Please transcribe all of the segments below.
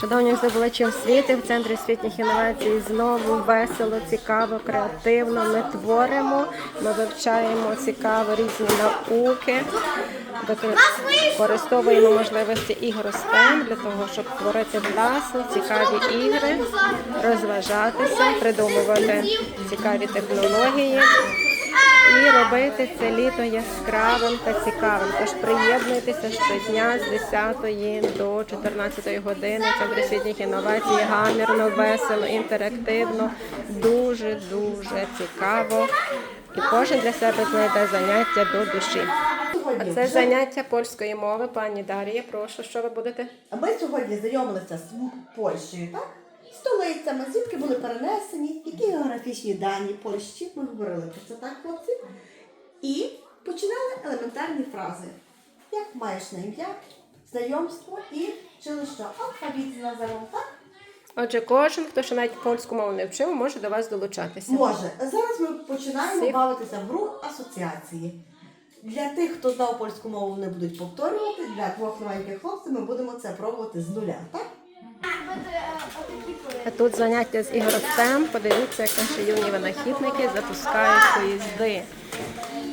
Шановні здобувачі освіти в центрі освітніх інновацій. Знову весело, цікаво, креативно. Ми творимо, ми вивчаємо цікаво різні науки, використовуємо можливості ігор STEM для того, щоб творити власні цікаві ігри, розважатися, придумувати цікаві технології і робити це літо яскравим та цікавим. Тож приєднуйтеся щодня з 10 до 14 години. Центр освітніх інновацій гамірно, весело, інтерактивно, дуже дуже цікаво. І кожен для себе знайде заняття до душі. А це заняття польської мови. Пані Дар'я, прошу, що ви будете? А Ми сьогодні знайомилися з Польщею, так? Столицями, звідки були перенесені, які географічні дані Польщі. Ми говорили про це так, хлопці. І починали елементарні фрази. Як маєш на ім'я, знайомство і вчили що? Алфавіт назовемо, так? Отже, кожен, хто ще навіть польську мову не вчив, може до вас долучатися. Може. Зараз ми починаємо Всі. бавитися в гру асоціації. Для тих, хто знав польську мову, вони будуть повторювати. Для двох новеньких хлопців ми будемо це пробувати з нуля, так? А тут заняття з ігор STEM. Подивіться, як наші юні винахідники запускають поїзди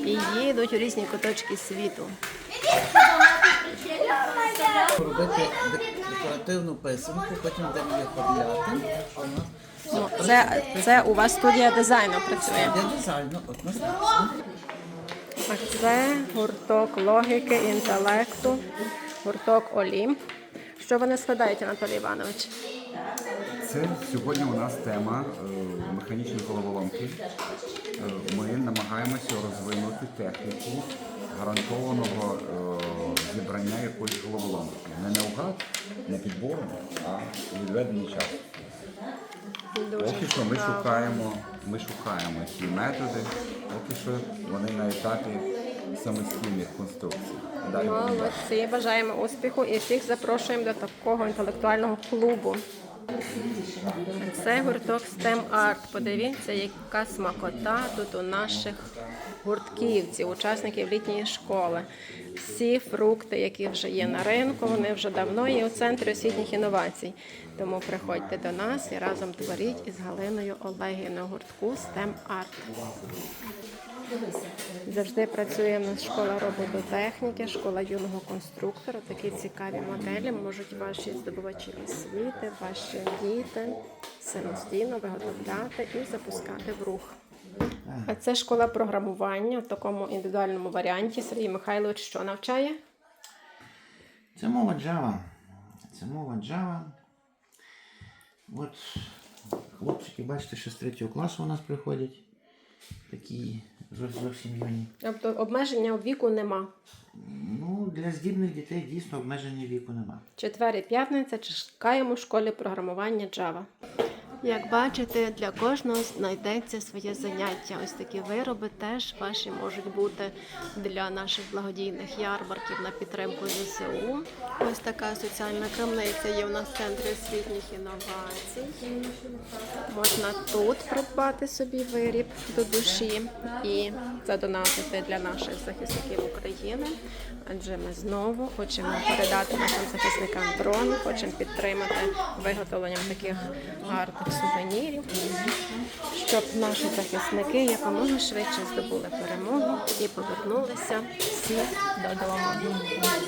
і їдуть у різні куточки світу. робити декоративну писанку, потім будемо її оформляти. Ну, це, це у вас студія дизайну працює. Де дизайну однозначно. А це гурток логіки, інтелекту, гурток Олімп. Що вони складають, Анатолій Іванович? Це сьогодні у нас тема е, механічні головоломки. Е, Ми намагаємося розвинути техніку гарантованого е, зібрання якоїсь головоломки. Не наугад, не підбором, а відведений час. Поки що ми шукаємо, ми шукаємо ці методи, поки що вони на етапі самостійних конструкцій. Далі. Молодці, бажаємо успіху і всіх запрошуємо до такого інтелектуального клубу. Це гурток STEM Art. Подивіться, яка смакота тут у наших гуртківців, учасників літньої школи. Всі фрукти, які вже є на ринку, вони вже давно є у центрі освітніх інновацій. Тому приходьте до нас і разом творіть із Галиною Олегівною гуртку STEM Art. Завжди працює в нас школа робототехніки, школа юного конструктора. Такі цікаві моделі можуть ваші здобувачі освіти, ваші діти самостійно виготовляти і запускати в рух. А це школа програмування в такому індивідуальному варіанті. Сергій Михайлович що навчає? Це мова Java. Це мова Java. От хлопчики, бачите, що з третього класу у нас приходять. Такі зовсім зовсім юні. Тобто обмеження віку нема. Ну, для здібних дітей дійсно обмеження віку нема. Четвер і п'ятниця чекаємо в школі програмування Java. Як бачите, для кожного знайдеться своє заняття. Ось такі вироби теж ваші можуть бути для наших благодійних ярмарків на підтримку ЗСУ. Ось така соціальна крамниця є у нас в центрі освітніх інновацій. Можна тут придбати собі виріб до душі і задонатити для наших захисників України. Адже ми знову хочемо передати нашим захисникам дрон, хочемо підтримати виготовленням таких гарних сувенірів, щоб наші захисники якомога швидше здобули перемогу і повернулися всі додому.